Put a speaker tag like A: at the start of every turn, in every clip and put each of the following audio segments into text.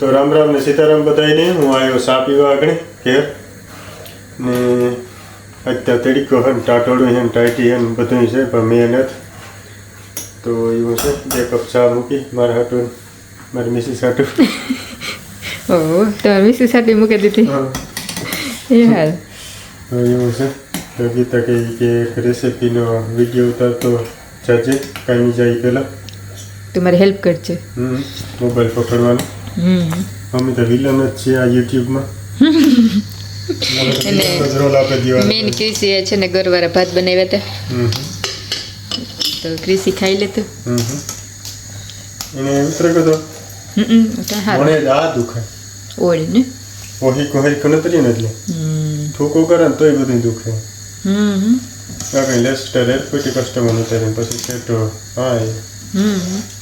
A: તો રામ રામ ને સીતારામ બધાને હું આવ્યો સા પીવા આગળ. ઘેર ને અત્યારે તડીકો હે ને ટાટોડું હે ને ટાઈટી હે ને બધું છે પણ મેં નથી. તો એવું છે બે કપ ચા મૂકી મારા હાટું મારી મિસિસ હાટું.
B: ઓહ તમારી મિસિસ સાથે મૂકી દીધી.
A: હા.
B: એ હાલ.
A: તો એવું છે. તો ગીતા કહી કે એક રેસીપીનો વીડિયો ઉતારતો જાજે. કાંઈ જાય પહેલાં.
B: મારી હેલ્પ કરજે.
A: હમ મોબાઈલ પકડવાનો. અમે તો વિલન જ છીએ આ યુટ્યુબમાં દેવાનો
B: મેન ક્રિસી છે ને ગરવાળા ભાત બનાવ્યા હતા. તો ક્રિસી ખાઈ લેતું.
A: એને ઉતરે
B: હારું.
A: મને આ દુખે
B: ઓળી ને?
A: ઓહી કોહી કનતરી ને એટલે. ઠોકો કરે ને તોય બધું દુખે.
B: હમ
A: આ કઈ લેસ્ટર એરપોર્ટી કસ્ટમર ઉતારીને પછી સેટો હા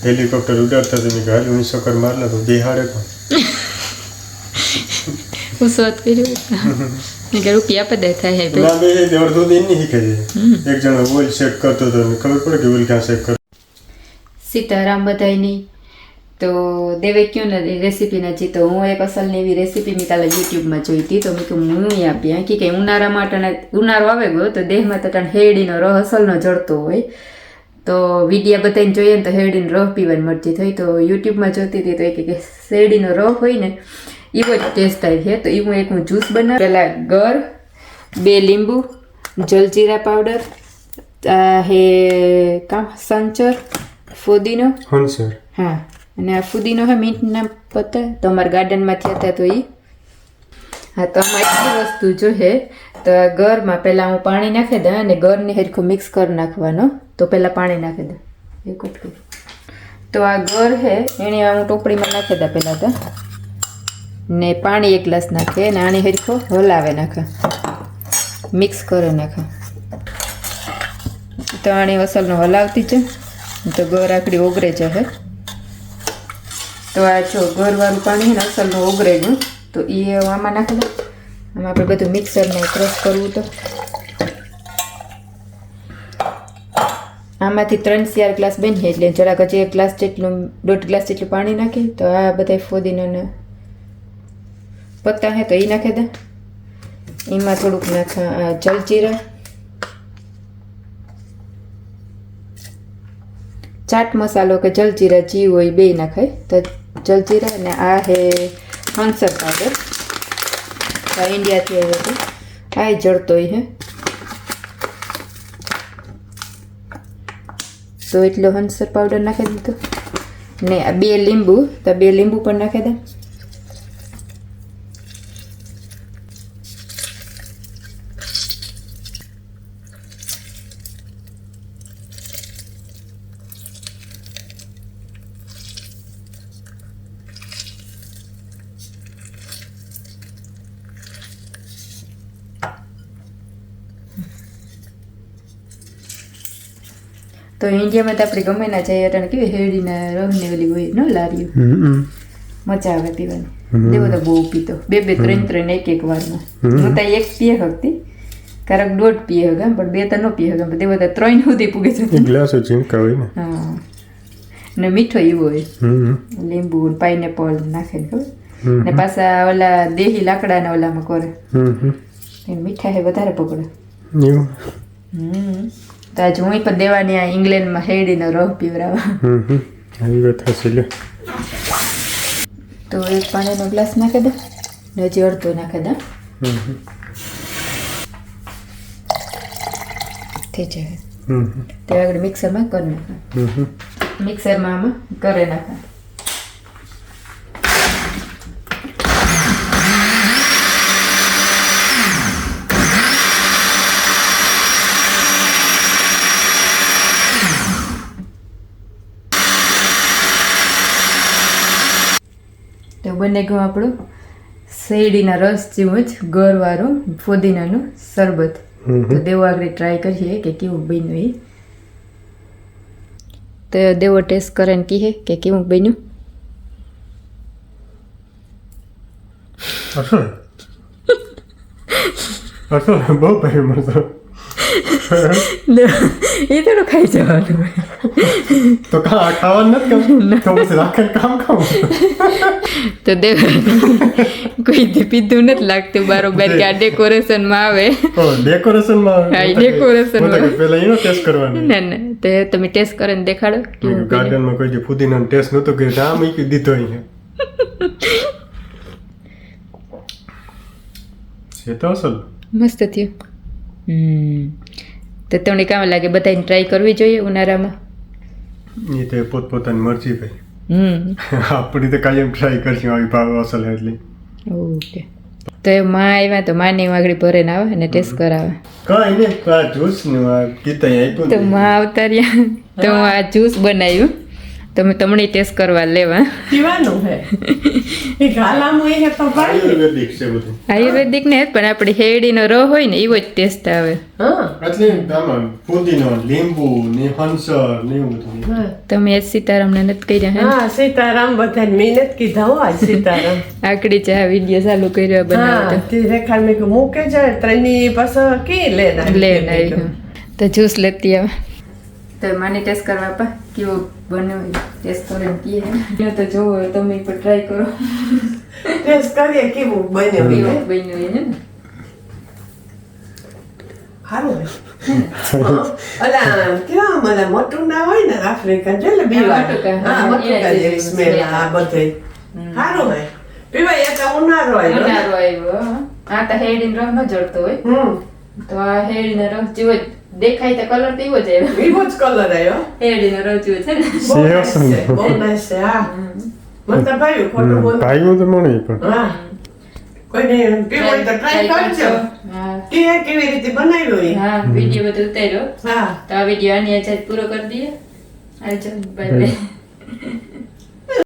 A: હેલિકોપ્ટર ઉડાડતા તમે ગાડી હું સકર મારલા તો બિહાડે પણ
B: હું સ્વાદ કર્યું મેં કે રૂપિયા પદે થાય હે
A: ના બે અડધો દિન નહીં શીખે છે. એક જણો ઓઇલ સેટ કરતો હતો ને ખબર પડે કે ઓઇલ ક્યાં સેટ કર
B: સીતારામ બધાયની તો દેવે ક્યું રેસીપી નથી તો હું એક અસલની એવી રેસીપી મેં કાલે યુટ્યુબમાં જોઈ હતી. તો મેં કે હું ય આપી. કે ઉનાળામાં ટણે માટે ઉનાળો આવે ગયો તો દેહમાં તો ટણ હેડીનો રહ અસલનો જળતો હોય. તો વિડીયા બધાને જોઈએ ને તો શેરડીનો રહ પીવાની મરજી થઈ. તો યુટ્યુબમાં જોતી હતી તો એ કે શેરડીનો રહ હોય ને એવો જ ટેસ્ટ થાય છે. તો એવું એક હું જ્યુસ બનાવ. પહેલાં ગર બે લીંબુ જલજીરા પાવડર હે કામ સંચર ફુદીનો.
A: હંસર.
B: હા અને આ ફુદીનો હે મીઠના પત્તા. તો અમારા ગાર્ડનમાંથી હતા તો એ હા, તો આમાં એટલી વસ્તુ જો હે તો ગરમાં પહેલાં હું પાણી નાખી દઉં અને ગરની હરખું મિક્સ કરી નાખવાનો. તો પહેલાં પાણી નાખી દઉં. એક ઉટલું તો આ ગર હે એને હું ટોપડીમાં નાખી દઉં પહેલાં તો. ને પાણી એક ગ્લાસ નાખે અને આણી હરખો હલાવે નાખે. મિક્સ કરે નાખે. તો આણી અસલનો હલાવતી છે. તો ગર આકડી ઓગરે જશે. તો આ જો ગરવાળું પાણી છે ને અસલનું ઓગરે ગયું. તો એ આમાં નાખી દો. આમાં આપણે બધું મિક્સરને ક્રશ કરવું તો. આમાંથી ત્રણ ચાર ગ્લાસ બની એટલે જરાક હજી એક ગ્લાસ જેટલું, દોઢ ગ્લાસ જેટલું પાણી નાખી, તો આ બધા ફોદીના પત્તા હે તો એ નાખી દે. એમાં થોડુંક નાખા જલજીરા. ચાટ મસાલો કે જલજીરા જી હોય બે નાખાય. તો જલજીરા અને આ હે હંસર પાવડર આ ઇન્ડિયાથી આવ્યો હતો આ જડતો હે તો એટલો હંસર પાવડર નાખી દીધો. ને આ બે લીંબુ, તો બે લીંબુ પણ નાખી દે. તો ઇન્ડિયામાં તો આપણે ગમે ના જઈએ અટાણે કેવી હેડીના રહને ઓલી હોય ન
A: હમ
B: મજા આવે પીવાની. દેવો તો બહુ પીતો. બે બે ત્રણ ત્રણ એક એક વારમાં. હું તો એક પીએ હકતી. કારક દોઢ પીએ હગા પણ બે તો ન પીએ હગા દેવો તો ત્રણ સુધી પૂગે છે.
A: ગ્લાસ હોય ને.
B: હા. ને મીઠો એવો હોય. લીંબુ પાઇનેપલ નાખે ને ખબર? ને પાછા ઓલા દેહી લાકડાના ઓલામાં કરે. મીઠા હે વધારે પકડે. હમ. તો આજે હું પણ દેવાની આ ઇંગ્લેન્ડમાં હેડીનો રહ પીવરાવા.
A: આવી વાત હશે લે
B: તો એક પાણીનો ગ્લાસ નાખી દે. ને હજી અડધો નાખી દે.
A: હમ હમ.
B: થઈ જાય. તે આગળ મિક્સરમાં કરી નાખે મિક્સરમાં આમાં કરે નાખે તો બને આપણું. શેરડીના રસ જેવું જ ગરવાળું ફુદીનાનું શરબત. તો દેવો આગળ ટ્રાય કરીએ કે કેવું બન્યું એ. તો દેવો ટેસ્ટ કરે ને કહે કે કેવું બન્યું.
A: બહુ
B: એ થોડું ખાઈ જવાનું.
A: તો કા ખાવાનું નથી તો પછી રાખીને કામ ખાવ
B: તો દેવ કોઈ દી પીધું નથી લાગતું બારોબાર કે આ ડેકોરેશનમાં આવે
A: ડેકોરેશનમાં
B: હા, ઈ decoration માં.
A: પેલા એનો ટેસ્ટ કરવાનો
B: ના ના તો તમે ટેસ્ટ કરીને દેખાડો કેવું
A: ગાર્ડનમાં કોઈ જે ફુદીનાનો ટેસ્ટ નહોતો કર્યો આ મૂકી દીધો અહીંયા છે તો અસલ
B: મસ્ત થયું તો તમને કામ લાગે બધાને ટ્રાય કરવી જોઈએ ઉનાળામાં
A: એ તો પોતપોતાની મરજી ભાઈ.
B: હમ.
A: આપણી તો કાયમ ટ્રાય કરશું આવી ભાવ અસલ એટલે
B: ઓકે. તો એ માં આવ્યા તો માની વાગડી ભરીને આવે અને ટેસ્ટ કરાવે.
A: કઈ નહીં આ જ્યુસનું ગીતા આપ્યું
B: તો માં આવતા રહ્યા. તો આ જ્યુસ બનાવ્યું. તમે તમને ટેસ્ટ કરવા લેવા.
C: પીવાનું હે. એ ગાલામાં એ તો
A: આયુર્વેદિક છે બધું.
B: આયુર્વેદિક ને પણ આપણે હેડીનો રો હોય ને એવો જ ટેસ્ટ આવે.
C: હા.
A: એટલે આમાં ફુદીનો લીંબુ ને હંસર ને એવું બધું
B: તમે આજ સીતારામને નથી કર્યા હે?
C: હા સીતારામ બધાને મહેનત કીધા હો સીતારામ.
B: આકડી ચા વીડિયો ચાલુ કર્યો બનાવતો.
C: તે રેખા મેં મૂકે જાય ત્રણની પાછા કે લે
B: લે આવ્યું તો જ્યુસ લેતી આવે. તો મને ટેસ્ટ કરવા પા કેવો બન્યો ટેસ્ટ કરીને કીએ તો જોવો તમે પણ ટ્રાય કરો.
C: ટેસ્ટ કરીએ કેવું બન્યું
B: કેવો. બન્યો એને
C: સારું અલા કેવા મને મોટું ના હોય ને આફ્રિકન એટલે બીવા હા
B: હા,
C: મોટું
B: એના
C: કા
B: જેવી
C: જેવી સ્મેલ આ બધે. સારું હે પીવાય એ ઉનાળો આવ્યો ને.
B: ઉનાળો આવ્યો આ તો હેડીનો રંગ ન જળતો હોય. તો આ હેડીનો રંગ જેવો જ દેખાય તો કલર તો એવો જ આવ્યો
C: એવો જ કલર આવ્યો
B: હેડીનો રંગ છે ને
C: બહુ
A: નાઈસ
C: છે બહુ નાઈસ છે હા મને તો ભાવ્યું ખોટું બોલ
A: ભાઈઓ તો મને પણ
C: હા કોઈને પીવું તો ટ્રાય કરજો
B: હા
C: કે કેવી રીતે બનાવ્યો એ
B: હા વીડિયો બધો ઉતાર્યો
C: હા
B: તો આ વીડિયો આની આજે પૂરો કરી દઈએ આજે ચાલ બાય બાય